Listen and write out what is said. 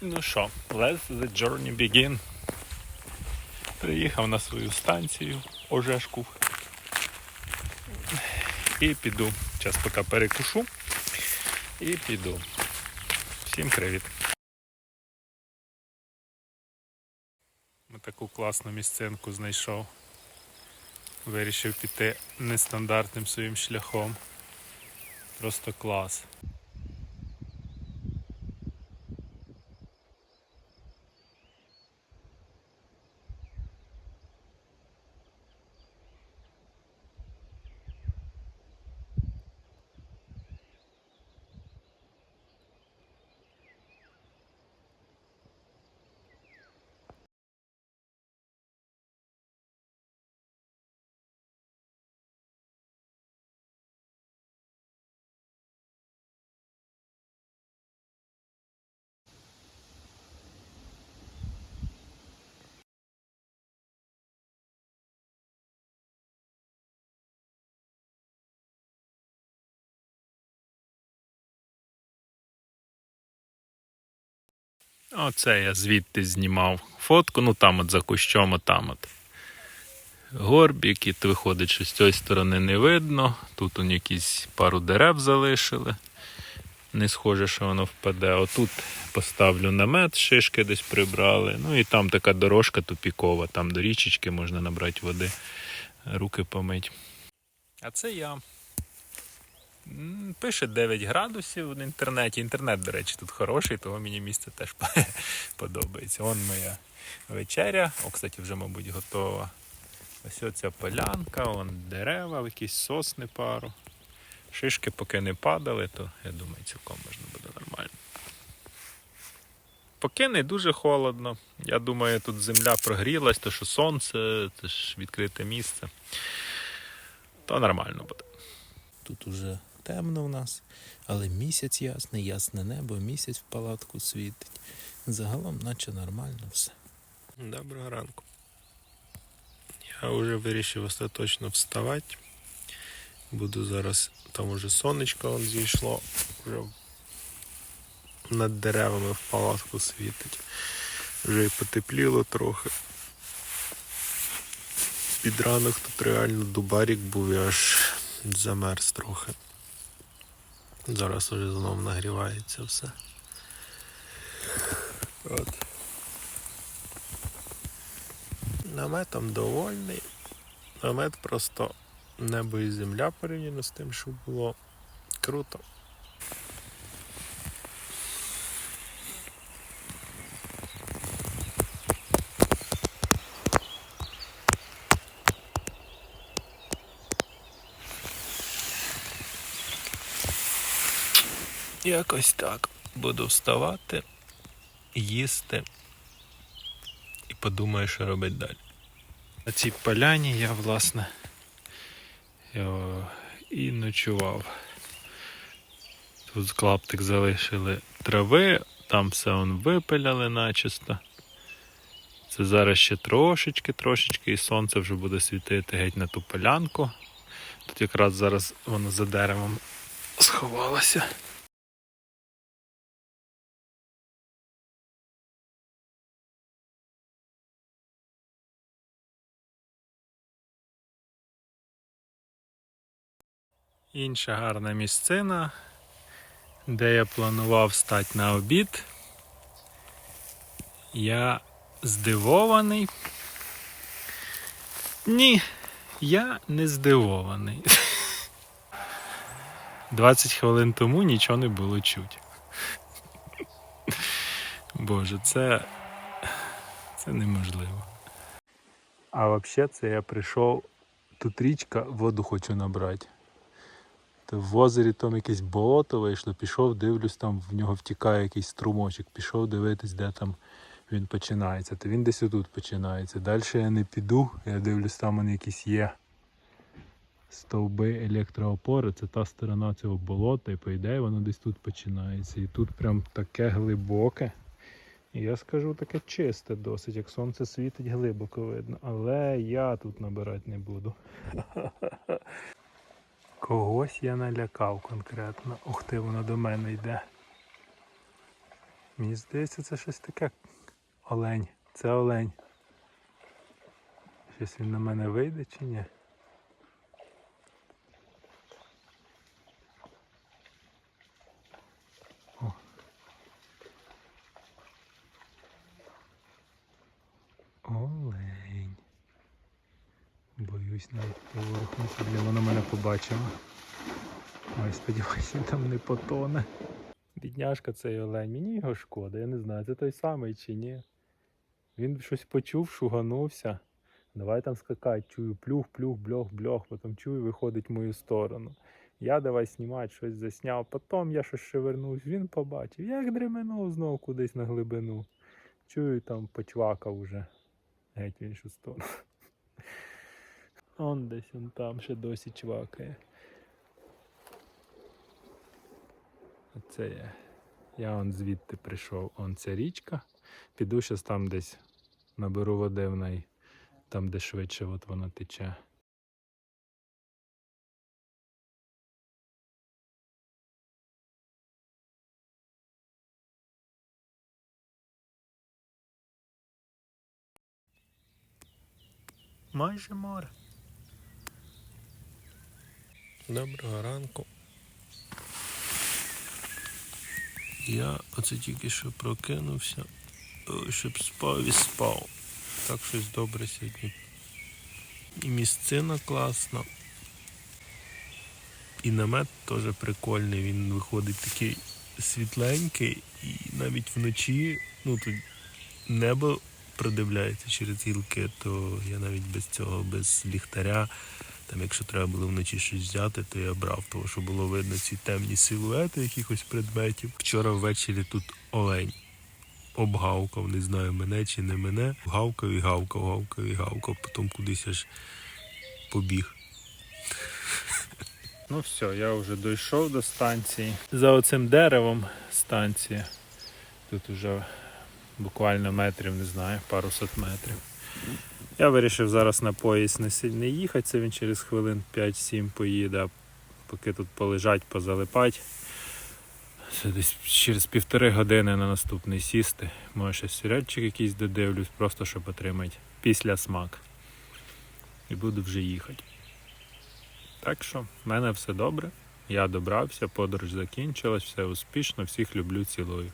Ну що, let the journey begin. Приїхав на свою станцію Ожешку. І піду. Зараз поки перекушу. І піду. Всім привіт. Ми таку класну місцинку знайшов. Вирішив піти нестандартним своїм шляхом. Просто клас. Оце я звідти знімав фотку, ну там от за кущом, от там от. Горбік, і виходить, що з цієї сторони не видно. Тут он якісь пару дерев залишили. Не схоже, що воно впаде. Отут поставлю намет, шишки десь прибрали. Ну і там така дорожка тупікова, там до річечки можна набрати води, руки помить. А це я. Пише 9 градусів в інтернеті. Інтернет, до речі, тут хороший, того мені місце теж подобається. Вон моя вечеря. О, кстати, вже, мабуть, готова. Ось оця полянка, вон дерева, якісь сосни пару. Шишки поки не падали, то я думаю, цілком можна буде нормально. Поки не дуже холодно. Я думаю, тут земля прогрілась, то що сонце, це ж відкрите місце. То нормально буде. Тут уже темно в нас, але місяць ясний, ясне небо, місяць в палатку світить. Загалом, наче нормально все. Доброго ранку. Я вже вирішив остаточно вставати. Буду зараз, там уже сонечко он зійшло, вже над деревами в палатку світить. Вже і потепліло трохи. Під ранок тут реально дубарік був і аж замерз трохи. Зараз уже знову нагрівається все. От. Наметом довольний. Намет просто небо і земля порівняно з тим, що було круто. Якось так. Буду вставати, їсти і подумаю, що робити далі. На цій поляні я, власне, і ночував. Тут клаптик залишили трави, там все он випиляли начисто. Це зараз ще трошечки, трошечки, і сонце вже буде світити геть на ту полянку. Тут якраз зараз воно за деревом сховалося. Інша гарна місцина, де я планував стати на обід. Я здивований. Ні, я не здивований. 20 хвилин тому нічого не було чуть. Боже, це, це неможливо. А взагалі це я прийшов. Тут річка, воду хочу набрати. То в озері там якесь болото вийшло, пішов, дивлюсь, там в нього втікає якийсь струмочок, пішов дивитись, де там він починається. То він десь отут починається. Далі я не піду, я дивлюсь, там вони якісь є стовби електроопори. Це та сторона цього болота, і по ідеї воно десь тут починається. І тут прям таке глибоке. І я скажу таке чисте досить, як сонце світить, глибоко видно. Але я тут набирати не буду. Когось я налякав конкретно. Ух ти, воно до мене йде. Мені здається, це щось таке. Олень. Це олень. Щось він на мене вийде чи ні? О. Олень. Боюсь навіть поворухнути, блін, воно мене побачило. Ой, сподіваюся, там не потоне. Бідняшка цей олень, мені його шкода, я не знаю, це той самий чи ні. Він щось почув, шуганувся. Давай там скакать, чую, плюх, плюх, бльох, бльох, потім чую, виходить в мою сторону. Я давай знімати, щось засняв. Потім я щось шевернусь, він побачив. Як дременув знов кудись на глибину. Чую, там почвакав уже. Геть в іншу сторону. Он десь он там ще досі чвакає. Оце я. Я он звідти прийшов. Он ця річка. Піду щас там десь наберу води в неї, там, де швидше от вона тече. Майже море. Доброго ранку. Я оце тільки що прокинувся, щоб спав і спав. Так щось добре сьогодні. І місцина класна. І намет теж прикольний, він виходить такий світленький, і навіть вночі, ну тут небо продивляється через гілки, то я навіть без цього, без ліхтаря. Там, якщо треба було вночі щось взяти, то я брав, тому що було видно ці темні силуети якихось предметів. Вчора ввечері тут олень обгавкав, не знаю, мене чи не мене. Гавкав і гавкав, гавкав і гавкав, потім кудись аж побіг. Ну все, я вже дійшов до станції. За оцим деревом станція. Тут вже буквально метрів, не знаю, пару сот метрів. Я вирішив зараз на поїзд не сильно їхати, це він через хвилин 5-7 поїде, поки тут полежать, позалипать. Це десь через півтори години на наступний сісти. Може ще серіальчик якийсь додивлюсь, просто щоб отримати після смак. І буду вже їхати. Так що, в мене все добре. Я добрався, подорож закінчилась, все успішно, всіх люблю, цілую.